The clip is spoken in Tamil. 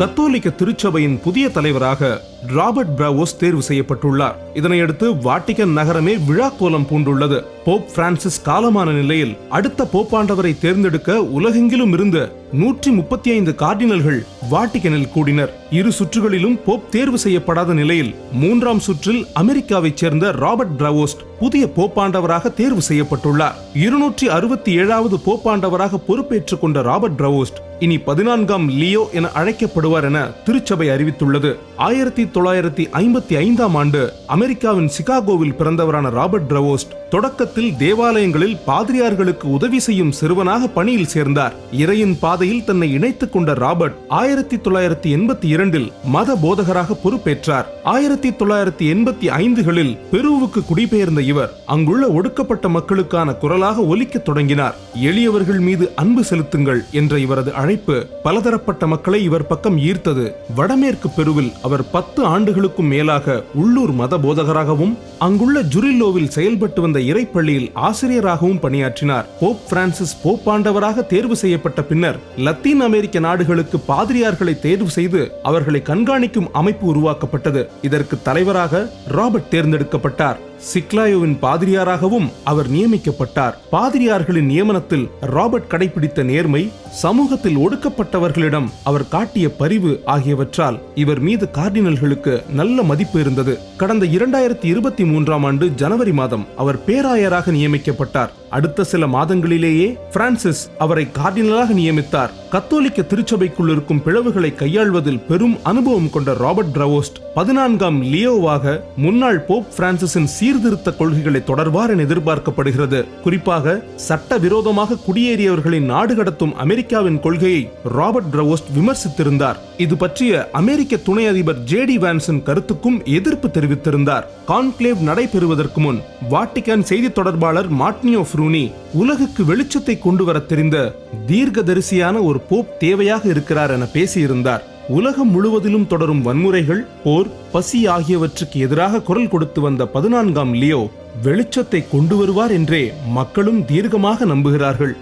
கத்தோலிக்க திருச்சபையின் புதிய தலைவராக ராபர்ட் பிராவோஸ் தேர்வு செய்யப்பட்டுள்ளார். இதனையடுத்து வாட்டிகன் நகரமே விழா கோலம் பூண்டுள்ளது. போப் பிரான்சிஸ் காலமான நிலையில் அடுத்த போப்பாண்டவரை தேர்ந்தெடுக்க உலகெங்கிலும் இருந்து நூற்றி முப்பத்தி ஐந்து கார்டினல்கள் வாட்டிகனில் கூடினர். இரு சுற்றுகளிலும் போப் தேர்வு செய்யப்படாத நிலையில் மூன்றாம் சுற்றில் அமெரிக்காவைச் சேர்ந்த ராபர்ட் பிரவோஸ்ட் புதிய போப்பாண்டவராக தேர்வு செய்யப்பட்டுள்ளார். இருநூற்றி அறுபத்தி ஏழாவது போப்பாண்டவராக பொறுப்பேற்றுக் கொண்ட ராபர்ட் பிரவோஸ்ட் இனி பதினான்காம் லியோ என அழைக்கப்படுவார் என திருச்சபை அறிவித்துள்ளது. ஆயிரத்தி தொள்ளாயிரத்தி ஐம்பத்தி ஐந்தாம் ஆண்டு அமெரிக்காவின் சிகாகோவில் பிறந்தவரான ராபர்ட் பிரவோஸ்ட் தொடக்கத்தில் தேவாலயங்களில் பாதிரியார்களுக்கு உதவி செய்யும் சிறுவனாக பணியில் சேர்ந்தார். இறையின் பாத பாதையில் தன்னை இணைத்துக் கொண்ட ராபர்ட் ஆயிரத்தி தொள்ளாயிரத்தி எண்பத்தி இரண்டில் மத போதகராக பொறுப்பேற்றார். ஆயிரத்தி தொள்ளாயிரத்தி எண்பத்தி ஐந்துகளில் பெருவுக்கு குடிபெயர்ந்த இவர் அங்குள்ள ஒடுக்கப்பட்ட மக்களுக்கான குரலாக ஒலிக்கத் தொடங்கினார். எளியவர்கள் மீது அன்பு செலுத்துங்கள் என்ற இவரது அழைப்பு பலதரப்பட்ட மக்களை இவர் பக்கம் ஈர்த்தது. வடமேற்கு பெருவில் அவர் பத்து ஆண்டுகளுக்கும் மேலாக உள்ளூர் மத போதகராகவும் அங்குள்ள ஜுரில்லோவில் செயல்பட்டு வந்த இறைப்பள்ளியில் ஆசிரியராகவும் பணியாற்றினார். போப் பிரான்சிஸ் போப்பாண்டவராக தேர்வு செய்யப்பட்ட பின்னர் லத்தீன் அமெரிக்க நாடுகளுக்கு பாதிரியார்களை தேர்வு செய்து அவர்களை கண்காணிக்கும் அமைப்பு உருவாக்கப்பட்டது. இதற்கு தலைவராக ராபர்ட் தேர்ந்தெடுக்கப்பட்டார். சிக்லாயோவின் பாதிரியாராகவும் அவர் நியமிக்கப்பட்டார். பாதிரியார்களின் நியமனத்தில் ராபர்ட் கடைபிடித்த நேர்மை சமூகத்தில் ஒடுக்கப்பட்டவர்களிடம் அவர் காட்டிய பரிவு ஆகியவற்றால் இவர் மீது கார்டினல்களுக்கு நல்ல மதிப்பு இருந்தது. கடந்த இரண்டாயிரத்தி இருபத்தி மூன்றாம் ஆண்டு ஜனவரி மாதம் அவர் பேராயராக நியமிக்கப்பட்டார். அடுத்த சில மாதங்களிலேயே பிரான்சிஸ் அவரை கார்டினலாக நியமித்தார். கத்தோலிக்க திருச்சபைக்குள் இருக்கும் பிளவுகளை கையாள்வதில் பெரும் அனுபவம் கொண்ட ராபர்ட் டிரவோஸ்ட் பதினான்காம் லியோவாக முன்னாள் போப் பிரான்சிஸின் சீர்திருத்த கொள்கைகளை தொடர்வார் என எதிர்பார்க்கப்படுகிறது. குறிப்பாக சட்ட விரோதமாக குடியேறியவர்களை நாடு கடத்தும் அமெரிக்காவின் கொள்கையை ராபர்ட் பிரவோஸ்ட் விமர்சித்திருந்தார். இது பற்றிய அமெரிக்க துணை அதிபர் ஜே டி வான்சன் கருத்துக்கும் எதிர்ப்பு தெரிவித்திருந்தார். கான்க்ளேவ் நடைபெறுவதற்கு முன் வாட்டிகான் செய்தி தொடர்பாளர் மாட்னியோ ஃப்ரூனி உலகுக்கு வெளிச்சத்தை கொண்டு வர தெரிந்த தீர்க்கதரிசியான ஒரு போப் தேவையாக இருக்கிறார் என பேசியிருந்தார். உலகம் முழுவதிலும் தொடரும் வன்முறைகள் போர் பசி ஆகியவற்றுக்கு எதிராக குரல் கொடுத்து வந்த பதினான்காம் லியோ வெளிச்சத்தை கொண்டு வருவார் என்றே மக்களும் தீர்க்கமாக நம்புகிறார்கள்.